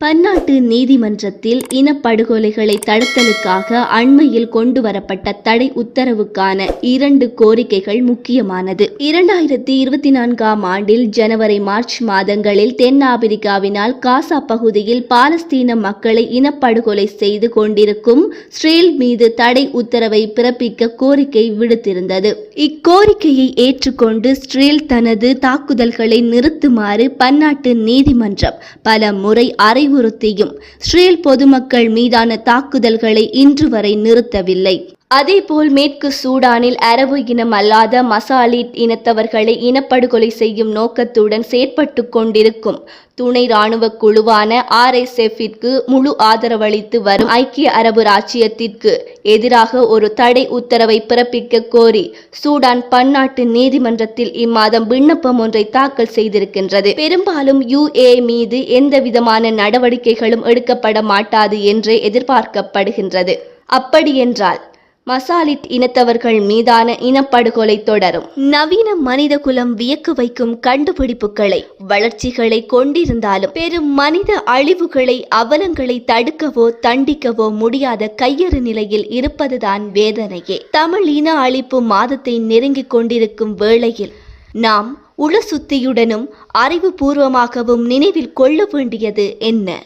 பன்னாட்டு நீதிமன்றத்தில் இனப்படுகொலைகளை தடுத்தலுக்காக அண்மையில் கொண்டு வரப்பட்ட தடை உத்தரவுக்கான இரண்டு கோரிக்கைகள் முக்கியமானது. இரண்டாயிரத்தி இருபத்தி நான்காம் ஆண்டில் ஜனவரி மார்ச் மாதங்களில் தென்னாப்பிரிக்காவினால் காசா பகுதியில் பாலஸ்தீன மக்களை இனப்படுகொலை செய்து கொண்டிருக்கும் ஸ்ரேல் மீது தடை உத்தரவை பிறப்பிக்க கோரிக்கை விடுத்திருந்தது. இக்கோரிக்கையை ஏற்றுக்கொண்டு ஸ்ரேல் தனது தாக்குதல்களை நிறுத்துமாறு பன்னாட்டு நீதிமன்றம் பல முறை அறிவுறுத்தியும். இஸ்ரேல் பொதுமக்கள் மீதான தாக்குதல்களை இன்று வரை நிறுத்தவில்லை. அதேபோல் மேற்கு சூடானில் அரபு இனம் அல்லாத மசாலிட் இனத்தவர்களை இனப்படுகொலை செய்யும் நோக்கத்துடன் செயற்பட்டு கொண்டிருக்கும் துணை இராணுவ குழுவான ஆர்எஸ்எஃபிற்கு முழு ஆதரவளித்து வரும் ஐக்கிய அரபு ராச்சியத்திற்கு எதிராக ஒரு தடை உத்தரவை பிறப்பிக்க கோரி சூடான் பன்னாட்டு நீதிமன்றத்தில் இம்மாதம் விண்ணப்பம் ஒன்றை தாக்கல் செய்திருக்கின்றது. பெரும்பாலும் யுஏ மீது எந்த விதமான நடவடிக்கைகளும் எடுக்கப்பட மாட்டாது என்றே எதிர்பார்க்கப்படுகின்றது. அப்படியென்றால் மசாலிட் இனத்தவர்கள் மீதான இனப்படுகொலை தொடரும். நவீன மனித குலம் வியக்க வைக்கும் கண்டுபிடிப்புகளை வளர்ச்சிகளை கொண்டிருந்தாலும் பெரும் மனித அழிவுகளை அவலங்களை தடுக்கவோ தண்டிக்கவோ முடியாத கையறு நிலையில் இருப்பதுதான் வேதனையே. தமிழ் இன அழிப்பு மாதத்தை நெருங்கிக் கொண்டிருக்கும் வேளையில் நாம் உளசுத்தியுடனும் அறிவுபூர்வமாகவும் நினைவில் கொள்ள வேண்டியது என்ன?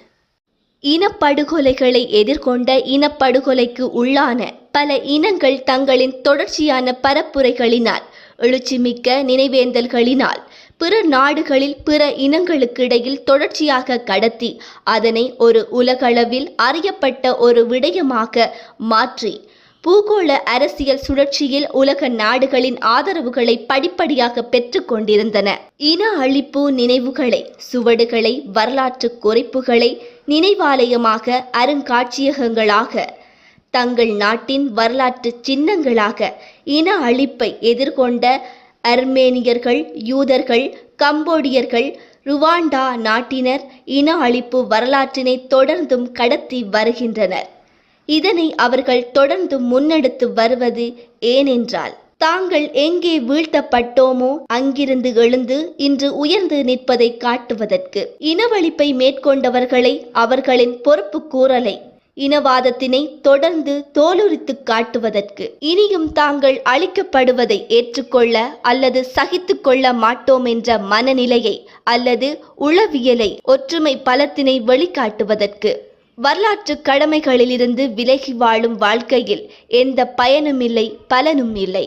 இனப்படுகொலைகளை எதிர்கொண்ட இனப்படுகொலைக்கு உள்ளான பல இனங்கள் தங்களின் தொடர்ச்சியான பரப்புரைகளினால் எழுச்சிமிக்க நினைவேந்தல்களினால் பிற நாடுகளில் பிற இனங்களுக்கு இடையில் தொடர்ச்சியாக கடத்தி அதனை ஒரு உலகளவில் அறியப்பட்ட ஒரு விடயமாக மாற்றி பூகோள அரசியல் சுழற்சியில் உலக நாடுகளின் ஆதரவுகளை படிப்படியாக பெற்றுக்கொண்டிருந்தன இன அழிப்பு நினைவுகளை சுவடுகளை வரலாற்று குறிப்புகளை நினைவாலயமாக அருங்காட்சியகங்களாக தங்கள் நாட்டின் வரலாற்று சின்னங்களாக இன அழிப்பை எதிர்கொண்ட அர்மேனியர்கள் யூதர்கள் கம்போடியர்கள் ருவாண்டா நாட்டினர் இன அழிப்பு வரலாற்றினை தொடர்ந்தும் கடத்தி வருகின்றனர். இதனை அவர்கள் தொடர்ந்து முன்னெடுத்து வருவது ஏனென்றால் தாங்கள் எங்கே வீழ்த்தப்பட்டோமோ அங்கிருந்து எழுந்து இன்று உயர்ந்து நிற்பதை காட்டுவதற்கு இனவழிப்பை மேற்கொண்டவர்களை அவர்களின் பொறுப்பு கூறலை இனவாதத்தினை தொடர்ந்து தோலுரித்து காட்டுவதற்கு. இனியும் தாங்கள் அழிக்கப்படுவதை ஏற்றுக்கொள்ள அல்லது சகித்து கொள்ள மாட்டோம் என்ற மனநிலையை அல்லது உளவியலை ஒற்றுமை பலத்தினை வெளிக்காட்டுவதற்கு. வரலாற்று கடமைகளிலிருந்து விலகி வாழும் வாழ்க்கையில் எந்த பயனுமில்லை பலனும் இல்லை